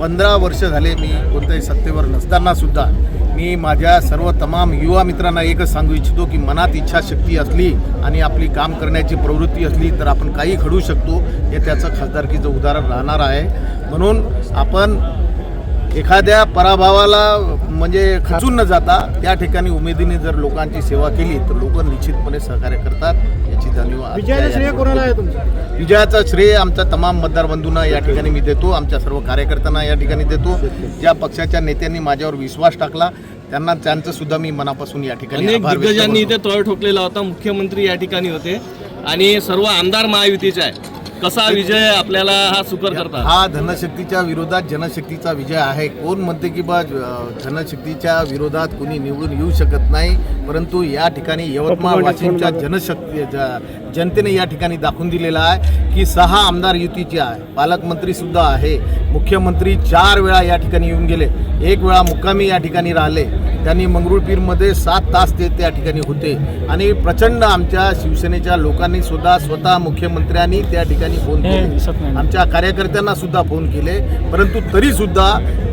पंधरा वर्ष झाले मी कोणत्याही सत्तेवर नसताना सुद्धा मी माझ्या सर्व तमाम युवा मित्रांना एकच सांगू इच्छितो की मनात इच्छाशक्ती असली आणि आपली काम करण्याची प्रवृत्ती असली तर आपण काही घडू शकतो हे त्याचं खासदारकीचं उदाहरण राहणार आहे. म्हणून आपण एखाद्या पराभवाला म्हणजे खचून न जाता त्या ठिकाणी उमेदीने जर लोकांची सेवा केली तर लोक निश्चितपणे सहकार्य करतात. याची जाणीव विजयाचं श्रेय या कोणाला आहे तुमचं? विजयाचं श्रेय आमच्या तमाम मतदार बंधूंना या ठिकाणी मी देतो. आमच्या सर्व कार्यकर्त्यांना या ठिकाणी देतो. ज्या पक्षाच्या नेत्यांनी माझ्यावर विश्वास टाकला त्यांना त्यांचं सुद्धा मी मनापासून या ठिकाणी दिग्गजांनी. इथे तळ ठोकलेला होता. मुख्यमंत्री या ठिकाणी होते. आणि सर्व आमदार महायुतीचे आहे. कसा विजय आपल्याला हा सुकर करतात हा धनशक्तीच्या विरोधात जनशक्तीचा विजय आहे. कोण म्हणते की बा धनशक्तीच्या विरोधात कोणी निवडून येऊ शकत नाही परंतु या ठिकाणी यवतमाळ वाशिमच्या जनशक्ती ज- जनतेने या ठिकाणी दाखवून दिलेला आहे की सहा आमदार युतीचे आहे. पालकमंत्री सुद्धा आहे. मुख्यमंत्री चार वेळा या ठिकाणी येऊन गेले. एक वेळा मुक्कामी या ठिकाणी राहिले. त्यांनी मंगरुळपीरमध्ये सात तास ते त्या ठिकाणी होते. आणि प्रचंड आमच्या शिवसेनेच्या लोकांनी सुद्धा स्वतः मुख्यमंत्र्यांनी त्या ठिकाणी फोन केले. आमच्या कार्यकर्त्यांना सुद्धा फोन केले. परंतु तरी सुद्धा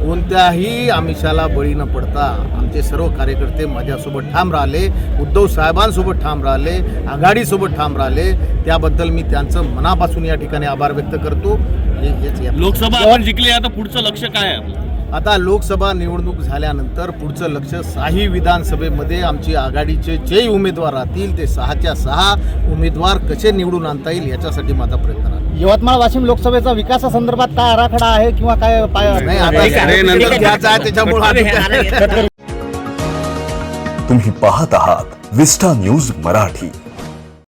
कोणत्याही आमिषाला बळी न पडता आमचे सर्व कार्यकर्ते माझ्यासोबत ठाम राहिले. उद्धव साहेबांसोबत ठाम राहिले. आघाडीसोबत ठाम राहिले. त्याबद्दल मी त्यांचं मनापासून या ठिकाणी आभार व्यक्त करतो. हे हेच या लोकसभा आपण जिंकली आता पुढचं लक्ष काय आहे आता लोकसभा निवडणूक झाल्यानंतर पुढचं लक्ष साही विधानसभेमध्ये आमची आघाडीचे जे उमेदवार राहतील ते सहाच्या सहा उमेदवार कसे निवडून आणता येईल याच्यासाठी माझा प्रयत्न राहील यवतमाळ वाशिम लोकसभेचा विकासासंदर्भात काय आराखडा आहे किंवा काय पाय- नाही आता द्यायचा आहे त्याच्यामुळे तुम्ही पाहत आहात विस्टा न्यूज मराठी.